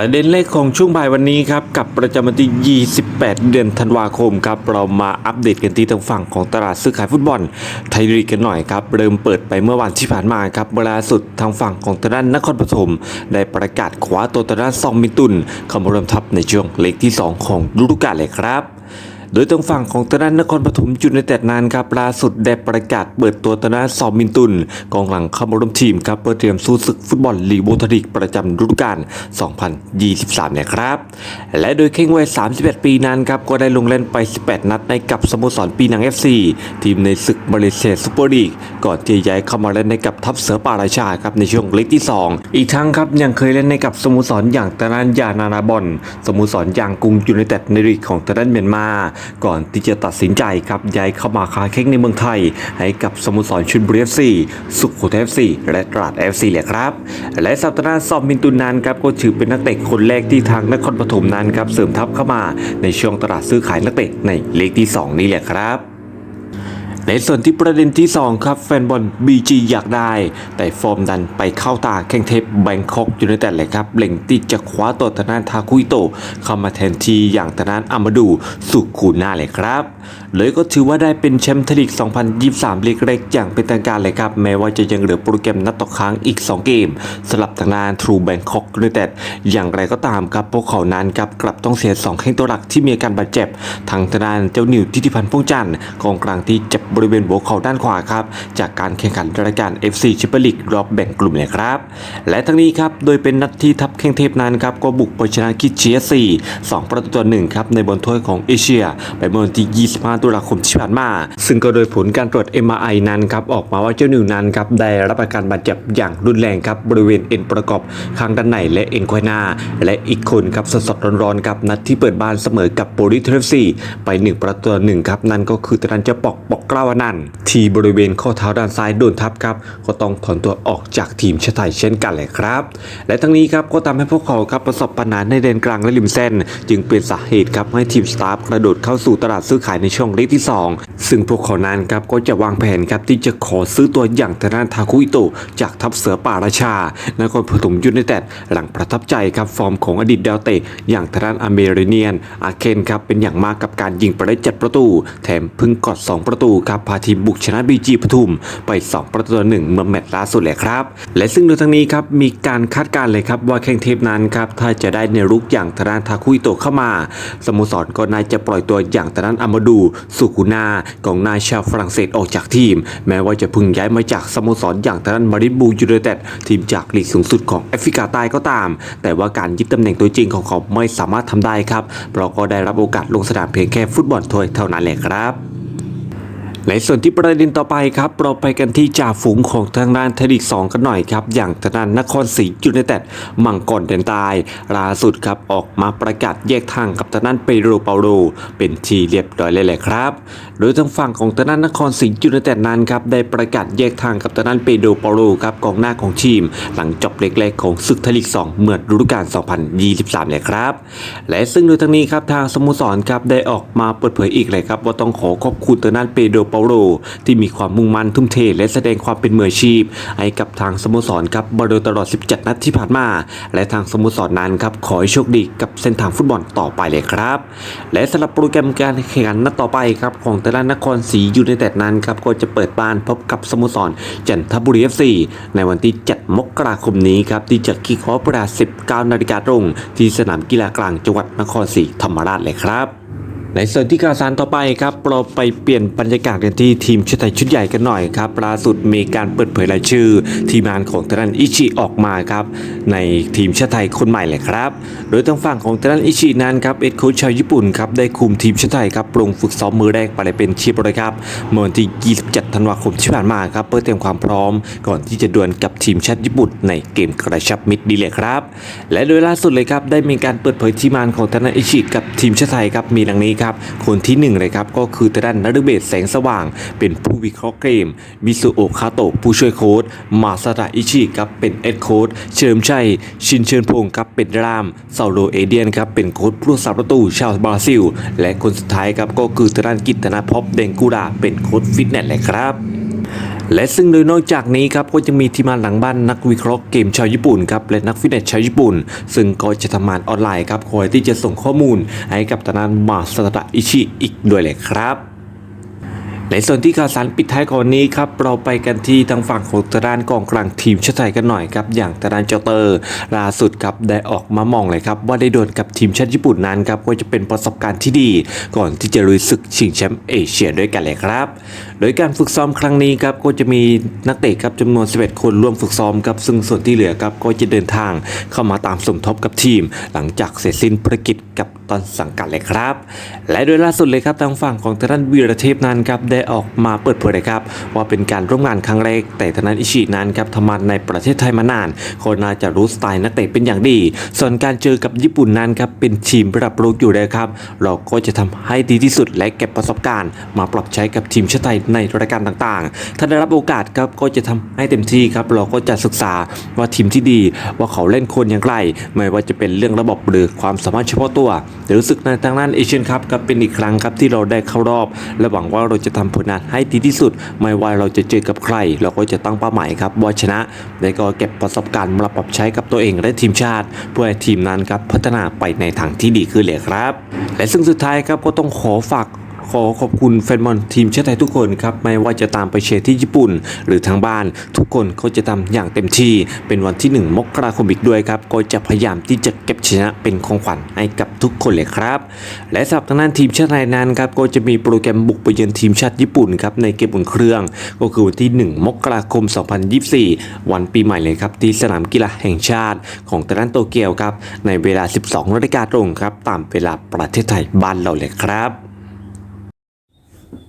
ประเด็นแรกของช่วงบ่ายวันนี้ครับกับประจำวันที่ 28 เดือนธันวาคมครับเรามาอัปเดตกันที่ทางฝั่งของตลาดซื้อขายฟุตบอลไทยลีกกันหน่อยครับเริ่มเปิดไปเมื่อวันที่ผ่านมาครับเวลาสุดทางฝั่งของตลาดนครปฐมได้ประกาศคว้าตัวตลาดซองมินตุนเข้ามาร่วมทัพในช่วงเล็กที่ 2 ของฤดูกาลเลยครับ โดยทางฝั่งของตนานนครปฐมจุดในแต่นานครับล่าสุดได้ประกาศเปิดตัวตนานซอมมินตุนกองหลังเข้ามาร่วมทีมครับเพื่อเตรียมสู้ศึกฟุตบอลลีกโบทริกประจำฤดูกาล 2023 เนี่ยครับ และโดยเข่งวัย 31 ปีนั้นครับก็ได้ลงเล่นไป 18 นัดในกับสโมสรปีนัง FC ทีมในศึกมาเลเซียซูเปอร์ลีกก่อนที่จะย้ายเข้ามาเล่นในกับทัพเสือป่าราชาครับในช่วงเล็กที่ 2 อีกทั้งครับยังเคยเล่นในกับสโมสรอย่างตนานยานานาบอนสโมสรอย่างกรุงยูไนเต็ดในลีกของตนานเมียนมาก่อนที่จะตัดสินใจครับย้ายเข้ามาค้าแข้งในเมืองไทย ให้กับสโมสรชุนบุรีเอฟซีสุขโขทัยเอฟซีและตราดเอฟซีเลยครับและสัปดาห์ซอมมินตุนนานครับก็ถือเป็นนักเตะคนแรกที่ทางนครปฐมนั้นครับเสริมทัพเข้ามาในช่วงตลาดซื้อขายนักเตะในเลกที่ 2 นี่แหละครับ ในส่วนที่ประเด็นที่ 2 ครับ แฟนบอล BG อยากได้ แต่ฟอร์มดันไปเข้าตาแข่งเทปแบงคอกอยูไนเต็ดเลยครับเล็งที่จะคว้าตัวทางด้านทาคุอิโตเข้ามาแทนที่อย่างทางด้านอามาดูสุคูน่าเลยครับเลยก็ถือว่าได้เป็นแชมป์ทลีก 2023 ลีกแรกอย่างเป็นทางการเลยครับ แม้ว่าจะยังเหลือโปรแกรมนัดต่อค้างอีก 2 เกมสลับทางด้านทรูแบงคอกยูไนเต็ดอย่างไรก็ตามครับ พวกเขานั้นครับกลับต้องเสีย 2 แข้งตัวหลักที่มีอาการบาดเจ็บทางทางด้านเจ้านิวทิติพันธ์พงจันทร์กองกลางที่เจ็บบริเวณหัวเข่าด้านขวาครับจากการแข่งขันรายการ FC ชิปเปอร์ลีกรอบแบ่งกลุ่มเลยครับ และทั้งนี้ครับโดยเป็นนัดที่ทัพแข้งเทพนั้นครับก็บุกไปชนะคิดเชียร์4 2ประตูต่อ1ครับในบอลถ้วยของเอเชีย ไปเมื่อวันที่ 25 ตุลาคมที่ผ่านมา ซึ่งก็โดยผลการตรวจ MRI นั้นครับออกมาว่าเจ้านิวนั้นครับได้รับอาการบาดเจ็บอย่างรุนแรงครับบริเวณเอ็นประกอบข้างด้านในและเอ็นควายหน้า และอีกคนครับสดๆร้อนๆครับนัดที่เปิดบ้านเสมอกับโปลิเทฟซีไปหนึ่งประตูต่อหนึ่งครับนั่นก็คือตะนันเจะปอกปอกกล้าวนันที่บริเวณข้อเท้าด้านซ้ายโดนทับครับก็ต้องถอนตัวออกจากทีมชาติไทยเช่นกันเลยครับ และทั้งนี้ครับก็ทำให้พวกเขาครับประสบปัญหาในแดนกลางและริมเส้น จึงเป็นสาเหตุครับให้ทีมสตาฟกระโดดเข้าสู่ตลาดซื้อขายในช่วงเล็กที่ 2 ซึ่งพวกเขานั้นครับก็จะวางแผนครับที่จะขอซื้อตัวอย่างทางด้านทาคุอิโตจากทัพเสือป่าราชานครปฐมยูไนเต็ดหลังประทับใจครับฟอร์มของอดีตดาวเตะอย่างทางด้านอเมริเนียนอาเคนครับเป็นอย่างมากกับการยิงไปได้เจ็ดประตู แถมเพึ่งกอด 2 ประตูครับพาทีมบุกชนะบีจีปทุมไป 2 ประตูต่อหนึ่งเมื่อแมตช์ล่าสุดเลยครับ และซึ่งโดยทั้งนี้ครับมีการคาดการณ์เลยครับว่าแข่งเทปนั้นครับถ้าจะได้ในรุกอย่างทางด้านทาคุอิโตเข้ามา สโมสรก็น่าจะปล่อยตัวอย่างทางด้านอามาดูสุกุนากองหน้าชาวฝรั่งเศสออกจากทีม แม้ว่าจะพึ่งย้ายมาจากสโมสรอย่างทางด้านมาริบูยูไนเต็ดทีมจากลีกสูงสุดของแอฟริกาใต้ก็ตาม แต่ว่าการยึดตำแหน่งตัวจริงของเขาไม่สามารถทำได้ครับเพราะก็ได้รับโอกาสลงสนามเพียงแค่ฟุตบอลถ้วยเท่านั้นแหละครับ ในส่วนที่ประเด็นต่อไปครับเราไปกันที่จ่าฝูงของทางด้านไทยลีก2กันหน่อยครับ อย่างทางด้านนครศรียูไนเต็ดมังกรเดนตายล่าสุดครับออกมาประกาศแยกทางกับทางด้านเปโรเปาโลเป็นทีเรียบร้อยเลยแหละครับ โดยทางฝั่งของทางด้านนครศรียูไนเต็ดนั้นครับได้ประกาศแยกทางกับทางด้านเปโรเปาโลครับกองหน้าของทีม หลังจบเล็กๆของศึกไทยลีก2เมื่อฤดูกาล 2023เลยครับ และซึ่งโดยทางนี้ครับทางสโมสรครับได้ออกมาเปิดเผยอีกเลยครับว่าต้องขอขอบคุณทางด้านเปโดรเปาโลที่มีความมุ่งมั่นทุ่มเท และแสดงความเป็นมืออาชีพ ให้กับทางสโมสรครับมาโดยตลอด 17 นัดที่ผ่านมา และทางสโมสรนั้นครับขอให้โชคดีกับเส้นทางฟุตบอลต่อไปเลยครับ และสำหรับโปรแกรมการแข่งขันนัดต่อไปครับของแต่ละนครศรียูไนเต็ดนั้นครับก็จะเปิดบ้านพบกับสโมสรจันทบุรีเอฟซีในวันที่ 7 มกราคมนี้ครับที่จะคิกออฟเวลา19นาฬิกาตรง ที่สนามกีฬากลางจังหวัดนครศรีธรรมราชเลยครับ ในส่วนที่ข่าวสารต่อไปครับเราไปเปลี่ยนบรรยากาศกันที่ทีมชาติไทยชุดใหญ่กันหน่อยครับล่าสุดมีการเปิดเผยรายชื่อ ทีมงานของทางด้านอิชิออกมาครับในทีมชาติไทยคนใหม่เลยครับ โดยทางฝั่งของทางด้านอิชินั้นครับเอ็ดโค้ชชาวญี่ปุ่นครับได้คุมทีมชาติไทยครับลงฝึกซ้อมมือแรกไปเลยเป็นชีพเลยครับเมื่อวันที่ 27 ธันวาคมที่ผ่านมาครับเพื่อเตรียมความพร้อม ก่อนที่จะดวลกับทีมชาติญี่ปุ่นในเกมกระชับมิตรดีเลยครับและโดยล่าสุดเลยครับได้มีการเปิดเผยทีมงานของทางด้านอิชิกับทีมชาติไทยครับมีดังนี้ครับ คนที่หนึ่งเลยครับ ก็คือทางด้านนฤเบศแสงสว่าง เป็นผู้วิเคราะห์เกมมิซุโอะคาโตะผู้ช่วยโค้ดมาซาดะอิชิครับเป็นเอ็ดโค้ดเฉลิมชัย ชินเชิญพงศ์ครับเป็นรามเซาโลเอเดียนครับเป็นโค้ดผู้สับประตูชาวบราซิล และคนสุดท้ายครับก็คือทางด้านกิตนาพบเดงกูราเป็นโค้ดฟิตเนสเลยครับ และซึ่งโดยนอกจากนี้ครับก็จะมีทีมงานหลังบ้านนักวิเคราะห์เกมชาวญี่ปุ่นครับและนักฟิตเนสชาวญี่ปุ่น ซึ่งก็จะทำงานออนไลน์ครับคอยที่จะส่งข้อมูลให้กับทางด้านมาสตะอิชิอีกด้วยเลยครับ ในส่วนที่ข่าวสารปิดท้ายก่อนนี้ครับเราไปกันที่ทางฝั่งของทางด้านกองกลางทีมชาติไทยกันหน่อยครับอย่างทางด้านเจ้าเตอร์ล่าสุดครับได้ออกมามองเลยครับว่าได้โดนกับทีมชาติญี่ปุ่นนั้นครับก็จะเป็นประสบการณ์ที่ดี ก่อนที่จะลุยศึกชิงแชมป์เอเชียด้วยกันเลยครับ โดยการฝึกซ้อมครั้งนี้ครับก็จะมีนักเตะครับจำนวน 11 คนร่วมฝึกซ้อมครับซึ่งส่วนที่เหลือครับก็จะเดินทางเข้ามาตามสมทบกับทีม หลังจากเสร็จสิ้นภารกิจกับตอนสังกัดเลยครับ และโดยล่าสุดเลยครับทางฝั่งของทางด้านวีรเทพนั้นครับได้ออกมาเปิดเผยเลยครับ ว่าเป็นการร่วมงานครั้งแรกแต่ทางด้านอิชินั้นครับทำงานในประเทศไทยมานานคนน่าจะรู้สไตล์นักเตะเป็นอย่างดี ส่วนการเจอกับญี่ปุ่นนั้นครับเป็นทีมระดับโลกอยู่แล้วครับ เราก็จะทำให้ดีที่สุดและเก็บประสบการณ์ มาปรับใช้กับทีมชาติไทยในรายการต่างๆ ถ้าได้รับโอกาสครับก็จะทำให้เต็มที่ครับเราก็จะศึกษาว่าทีมที่ดี ว่าเขาเล่นคนอย่างไรไม่ว่าจะเป็นเรื่องระบบหรือความสามารถเฉพาะตัวแต่รู้สึกในทางด้านเอเชียนคัพก็เป็นอีกครั้งครับที่เราได้เข้ารอบ และหวังว่าเราจะทำผลงานให้ดีที่สุด ไม่ว่าเราจะเจอกับใคร เราก็จะตั้งเป้าหมายครับว่าชนะและก็เก็บประสบการณ์มาปรับใช้กับตัวเองและทีมชาติ เพื่อให้ทีมนั้นครับพัฒนาไปในทางที่ดีขึ้นเลยครับ และซึ่งสุดท้ายครับก็ต้องขอฝาก ขอขอบคุณแฟนบอลทีมชาติไทยทุกคนครับไม่ว่าจะตามไปเชียร์ที่ญี่ปุ่น หรือทางบ้าน ทุกคนก็จะทำอย่างเต็มที่ เป็นวันที่ 1 มกราคมอีกด้วยครับ ก็จะพยายามที่จะเก็บชนะเป็นของขวัญให้กับทุกคนเลยครับ และสำหรับทางด้านทีมชาติไทยนั้นครับก็จะมีโปรแกรมบุกไปเยือนทีมชาติญี่ปุ่นครับในเกมอุ่นเครื่อง ก็คือวันที่ 1 มกราคม 2024 วันปีใหม่เลยครับที่สนามกีฬาแห่งชาติของทางด้านโตเกียวครับในเวลา 12นาฬิกาตรงครับตามเวลาประเทศไทยบ้านเราเลยครับ